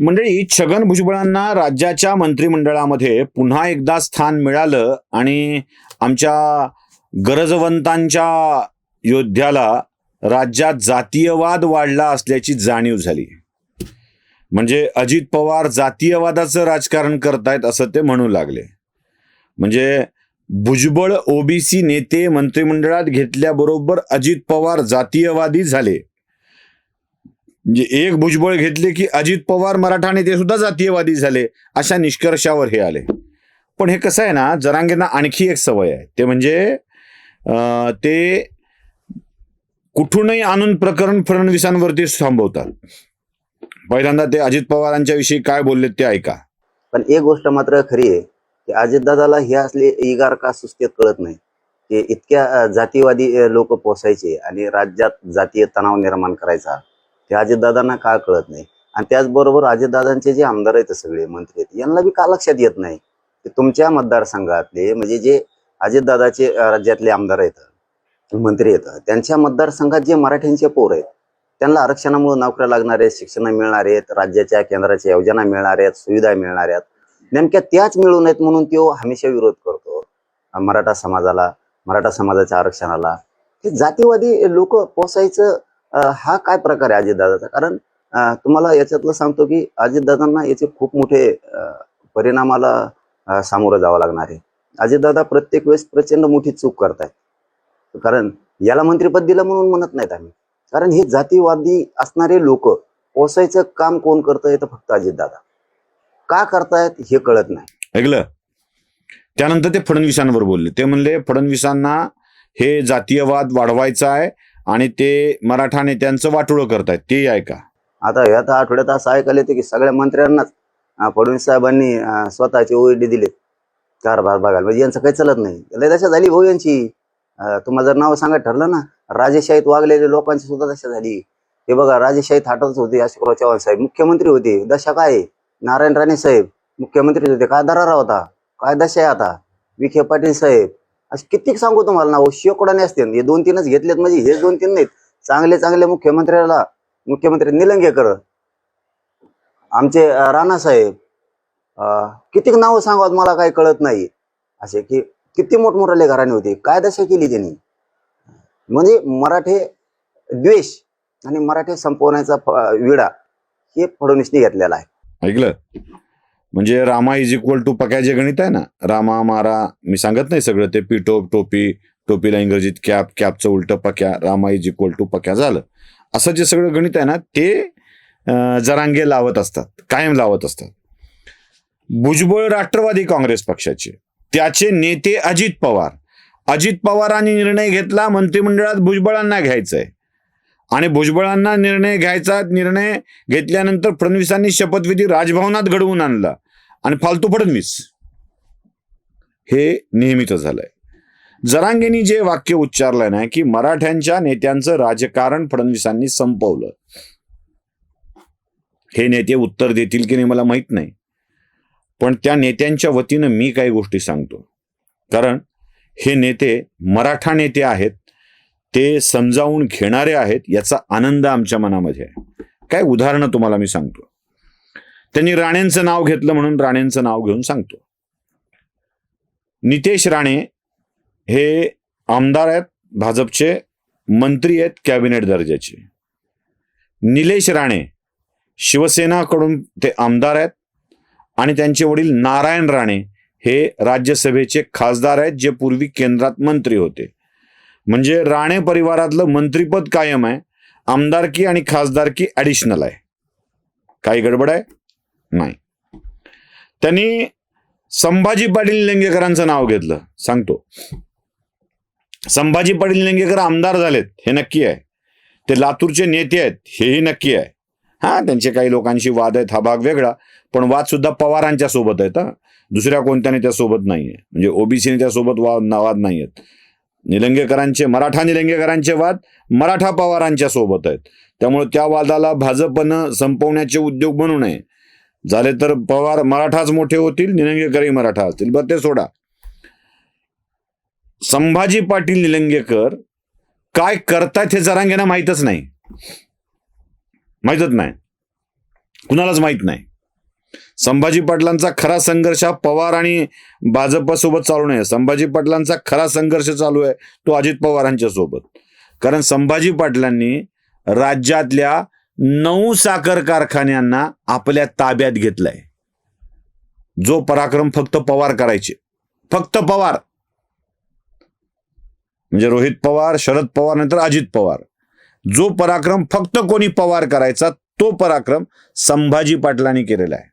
मंडळी छगन भुजबळांना राज्याच्या मंत्रिमंडळामध्ये पुन्हा एकदा स्थान मिळालं आणि आमच्या गरजवंतांच्या योद्ध्याला राज्यात जातीयवाद वाढला असल्याची जाणीव झाली. म्हणजे अजित पवार जातीयवादाचं राजकारण करतायत असं ते म्हणू लागले. म्हणजे भुजबळ ओबीसी नेते मंत्रिमंडळात घेतल्याबरोबर अजित पवार जातीयवादी झाले. म्हणजे एक भुजबळ घेतले की अजित पवार मराठा नेते सुद्धा जातीयवादी झाले अशा निष्कर्षावर हे आले. पण हे कसं आहे ना जरांगेंना आणखी एक सवय आहे. ते म्हणजे ते कुठूनही आणून प्रकरण फडणवीसांवरती थांबवतात. पहिल्यांदा ते अजित पवारांच्या विषयी काय बोलले ते ऐका. पण एक गोष्ट मात्र खरी आहे की अजितदादाला हे असले इगार का सुस्तेत कळत नाही की इतक्या जातीवादी लोक पोसायचे आणि राज्यात जातीय तणाव निर्माण करायचा. हे अजितदादांना का कळत नाही? आणि त्याचबरोबर अजितदादांचे जे आमदार आहेत सगळे मंत्री आहेत यांना बी का लक्षात येत नाही? की तुमच्या मतदारसंघातले म्हणजे जे अजितदादाचे राज्यातले आमदार आहेत मंत्री आहेत त्यांच्या मतदारसंघात जे मराठ्यांचे पोर आहेत त्यांना आरक्षणामुळे नोकऱ्या लागणार आहेत शिक्षण मिळणार आहेत राज्याच्या केंद्राच्या योजना मिळणार आहेत सुविधा मिळणार आहेत. नेमक्या त्याच मिळू नयेत म्हणून तो हमेशा विरोध करतो. मराठा समाजाला मराठा समाजाच्या आरक्षणाला. हे जातीवादी लोक पोसायचं हा काय प्रकार आहे अजितदादाचा? कारण तुम्हाला याच्यातलं सांगतो की अजितदादांना याचे खूप मोठे परिणामाला सामोरं जावं लागणार आहे. अजितदादा प्रत्येक वेळेस प्रचंड मोठी चूक करतायत. कारण याला मंत्रिपद दिलं म्हणून म्हणत नाहीत आम्ही. कारण हे जातीवादी असणारे लोक पोसायचं काम कोण करतंय तर फक्त अजितदादा. का करतायत हे कळत नाही. ऐकलं? त्यानंतर ते फडणवीसांवर बोलले. ते म्हणले फडणवीसांना हे जातीयवाद वाढवायचा आहे. आणि ते मराठा नेत्यांचं वाटोळं करतायत. ते ऐका. आता ह्या तर आठवड्यात असं ऐकायला येते की सगळ्या मंत्र्यांनाच फडणवीस साहेबांनी स्वतःचे ओईडी दिले. कारभार बघायला म्हणजे यांचं काही चालत नाही. लय दशा झाली भाऊ यांची. तुम्हाला जर नाव सांगायचं ठरलं ना राजेशाहीत वागलेले लोकांची सुद्धा दशा झाली. हे बघा राजेशाहीत हाटतच होते अशोकराव चव्हाण साहेब. मुख्यमंत्री होते. दशा काय? आहे? नारायण राणे साहेब मुख्यमंत्री होते. काय दरारा होता? काय दशा आहे आता? विखे पाटील साहेब असे किती सांगू तुम्हाला? ना शेकोडाने असते. हे दोन तीनच घेतलेत म्हणजे हे दोन तीन नाहीत. चांगले चांगले मुख्यमंत्र्याला मुख्यमंत्री निलंगेकर. आमचे राणा राणासाहेब कितीक नावं सांगावत मला काही कळत नाही. असे की किती मोठमोठाले घराणे होते. काय दशा केली त्यांनी? म्हणजे मराठे द्वेष आणि मराठे संपवण्याचा विडा हे फडणवीसने घेतलेला आहे. ऐकलं? म्हणजे Rama is equal to Pakya जे गणित आहे ना. रामा मारा मी सांगत नाही सगळं ते पिटोप टोपी टोपीला इंग्रजीत कॅप कॅपचं उलट Pakya Rama is equal to Pakya झालं. असं जे सगळं गणित आहे ना ते जरांगे लावत असतात कायम लावत असतात. भुजबळ राष्ट्रवादी काँग्रेस पक्षाचे त्याचे नेते अजित पवार. अजित पवारांनी निर्णय घेतला मंत्रिमंडळात भुजबळांना घ्यायचंय. आणि भुजबळांना निर्णय घ्यायचा निर्णय घेतल्यानंतर फडणवीसांनी शपथविधी राजभवनात घडवून आणला. आणि फालतू फडणवीस. हे नेहमीच झालंय. जरांगेनी जे वाक्य उच्चारलंय ना की मराठ्यांच्या नेत्यांचं राजकारण फडणवीसांनी संपवलं. हे नेते उत्तर देतील की नाही मला माहीत नाही. पण त्या नेत्यांच्या वतीनं मी काही गोष्टी सांगतो. कारण हे नेते मराठा नेते आहेत. ते समजावून घेणारे आहेत याचा आनंद आमच्या मनामध्ये आहे. काय उदाहरणं तुम्हाला मी सांगतो. त्यांनी राणेंचं नाव घेतलं म्हणून राणेंचं नाव घेऊन सांगतो. नितेश राणे हे आमदार आहेत भाजपचे मंत्री आहेत कॅबिनेट दर्जाचे. निलेश राणे शिवसेनाकडून ते आमदार आहेत आणि त्यांचे वडील नारायण राणे हे राज्यसभेचे खासदार आहेत जे पूर्वी केंद्रात मंत्री होते. म्हणजे राणे परिवारातलं मंत्रीपद कायम आहे आमदारकी आणि खासदारकी ॲडिशनल आहे. काही गडबड आहे? नाही. त्यांनी संभाजी पाटील निलंगेकरांचं नाव घेतलं. सांगतो. संभाजी पाटील निलंगेकर आमदार झालेत हे नक्की आहे. ते लातूरचे नेते आहेत हेही नक्की आहे. हा त्यांचे काही लोकांशी वाद आहेत हा भाग वेगळा पण वाद सुद्धा पवारांच्या सोबत आहेत हा. दुसऱ्या कोणत्या नेत्यासोबत नाहीये. म्हणजे ओबीसी नेत्यासोबत वाद वाद नाही आहेत निलंगेकरांचे मराठा निलंगेकरांचे वाद मराठा पवारांच्या सोबत आहेत. त्यामुळे त्या वादाला भाजपनं संपवण्याचे उद्योग बनू नये. झाले तर पवार मराठाच मोठे होतील निलंगेकरही मराठा असतील. बरं ते सोडा. संभाजी पाटील निलंगेकर काय करतायत हे जरांगेना माहीतच नाही. माहीतच नाही. कुणालाच माहीत नाही. संभाजी पाटलांचा खरा संघर्ष हा पवार आणि भाजपसोबत चालू नये संभाजी पाटलांचा खरा संघर्ष चालू आहे तो अजित पवारांच्या सोबत. कारण संभाजी पाटलांनी राज्यातल्या नऊ साखर कारखान्यांना आपल्या ताब्यात घेतलाय. जो पराक्रम फक्त पवार करायचे. फक्त पवार. म्हणजे रोहित पवार शरद पवार नंतर अजित पवार. जो पराक्रम फक्त कोणी पवार करायचा तो पराक्रम संभाजी पाटलांनी केलेला आहे.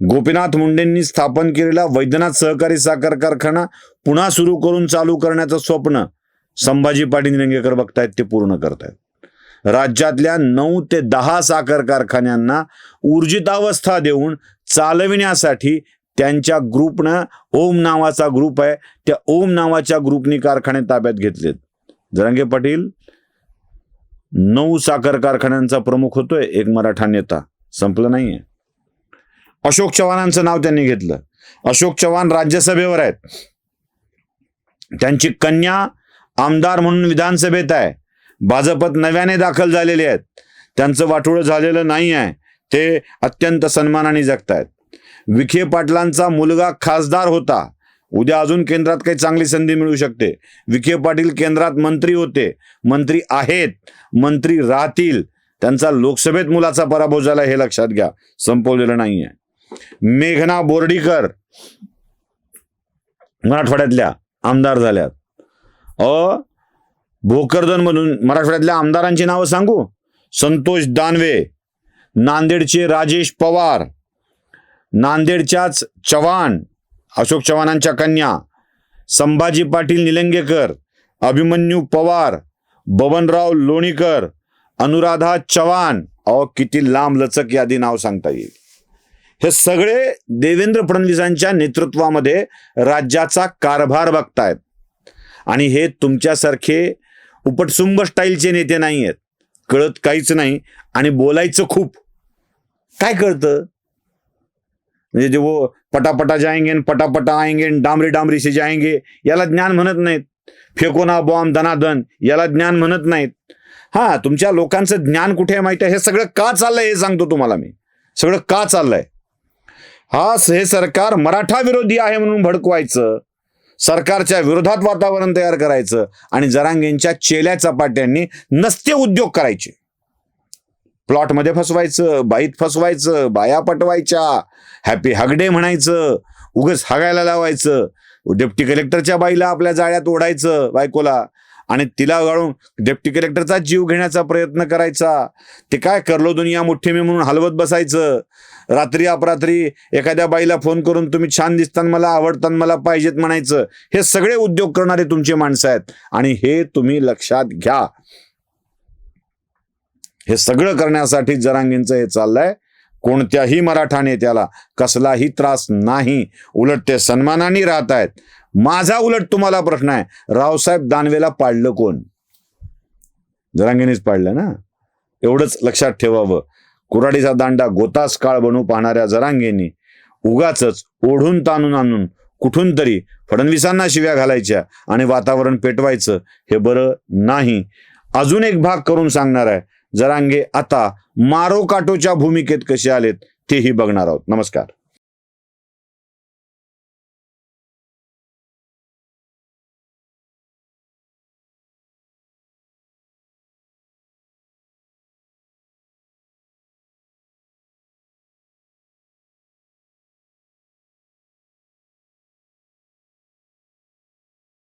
गोपीनाथ मुंडेंनी स्थापन केलेला वैद्यनाथ सहकारी साखर कारखाना पुन्हा सुरू करून चालू करण्याचं स्वप्न संभाजी पाटील निलंगेकर बघतायत ते पूर्ण करतायत. राज्यातल्या नऊ ते दहा साखर कारखान्यांना ऊर्जितावस्था देऊन चालविण्यासाठी त्यांच्या ग्रुपनं ओम नावाचा ग्रुप आहे त्या ओम नावाच्या ग्रुपनी कारखाने ताब्यात घेतलेत. जरांगे पाटील नऊ साखर कारखान्यांचा प्रमुख होतोय एक मराठा नेता संपलं नाहीये. अशोक चव्हाणांचं नाव त्यांनी घेतलं. अशोक चव्हाण राज्यसभेवर आहेत. त्यांची कन्या आमदार म्हणून विधानसभेत आहे. भाजपत नव्याने दाखल झालेले आहेत. त्यांचं वाटोळं झालेलं नाही आहे. ते अत्यंत सन्मानाने जगतायत. विखे पाटलांचा मुलगा खासदार होता. उद्या अजून केंद्रात काही चांगली संधी मिळू शकते. विखे पाटील केंद्रात मंत्री होते. मंत्री आहेत. मंत्री राहतील. त्यांचा लोकसभेत मुलाचा पराभव झाला हे लक्षात घ्या. संपवलेलं नाहीये. मेघना बोर्डीकर. मराठवाड्यातल्या आमदार झाल्यात. अ भोकरदनमधून मराठवाड्यातल्या आमदारांची नावं सांगू? संतोष दानवे नांदेडचे राजेश पवार नांदेडच्याच चव्हाण अशोक चव्हाणांच्या कन्या संभाजी पाटील निलंगेकर अभिमन्यू पवार बबनराव लोणीकर अनुराधा चव्हाण. अहो किती लांब लचक यादी नाव सांगता येईल. हे सगळे देवेंद्र फडणवीसांच्या नेतृत्वामध्ये राज्याचा कारभार बघतायत. आणि हे तुमच्यासारखे उपटसुंब स्टाईलचे नेते नाही आहेत कळत काहीच नाही आणि बोलायचं खूप. काय कळतं? म्हणजे जे वो पटापटा जाएंगे पटापटा आएंगे डांबरी डांबरी से जाएंगे याला ज्ञान म्हणत नाहीत. फेकोना बॉम्ब धनाधन याला ज्ञान म्हणत नाहीत. हा तुमच्या लोकांचं ज्ञान कुठे आहे माहिती आहे? हे सगळं का चाललंय हे सांगतो तुम्हाला मी. सगळं का चाललंय? हा हे सरकार मराठा विरोधी आहे म्हणून भडकवायचं. सरकारच्या विरोधात वातावरण तयार करायचं आणि जरांगेंच्या चेल्या चपाट्यांनी नसते उद्योग करायचे. प्लॉटमध्ये फसवायचं बाईत फसवायचं बाया पटवायच्या हॅपी हगडे म्हणायचं उगच हागायला लावायचं डेप्टी कलेक्टरच्या बाईला आपल्या जाळ्यात ओढायचं बायकोला. आणि तिला गाळून डेप्टी कलेक्टरचा जीव घेण्याचा प्रयत्न करायचा. ते काय करलो दुनिया मुठ्ठी मी म्हणून हलवत बसायचं. रात्री अपरात्री एखाद्या बाईला फोन करून तुम्ही छान दिसताना मला आवडताना मला पाहिजेत म्हणायचं. हे सगळे उद्योग करणारे तुमचे माणसं आहेत. आणि हे तुम्ही लक्षात घ्या. हे सगळं करण्यासाठी जरांगींचं हे चाललंय. कोणत्याही मराठा नेत्याला कसलाही त्रास नाही. उलट ते सन्मानाने राहत आहेत. माझा उलट तुम्हाला प्रश्न आहे रावसाहेब दानवेला पाडलं कोण? जरांगीनेच पाडलं ना? एवढंच लक्षात ठेवावं. कुराडीचा दांडा गोतास काळ बनू पाहणाऱ्या जरांगेंनी उगाच ओढून ताणून आणून कुठून तरी फडणवीसांना शिव्या घालायच्या आणि वातावरण पेटवायचं हे बरं नाही. अजून एक भाग करून सांगणार आहे. जरांगे आता मारो काटोच्या भूमिकेत कसे आलेत तेही बघणार आहोत. नमस्कार.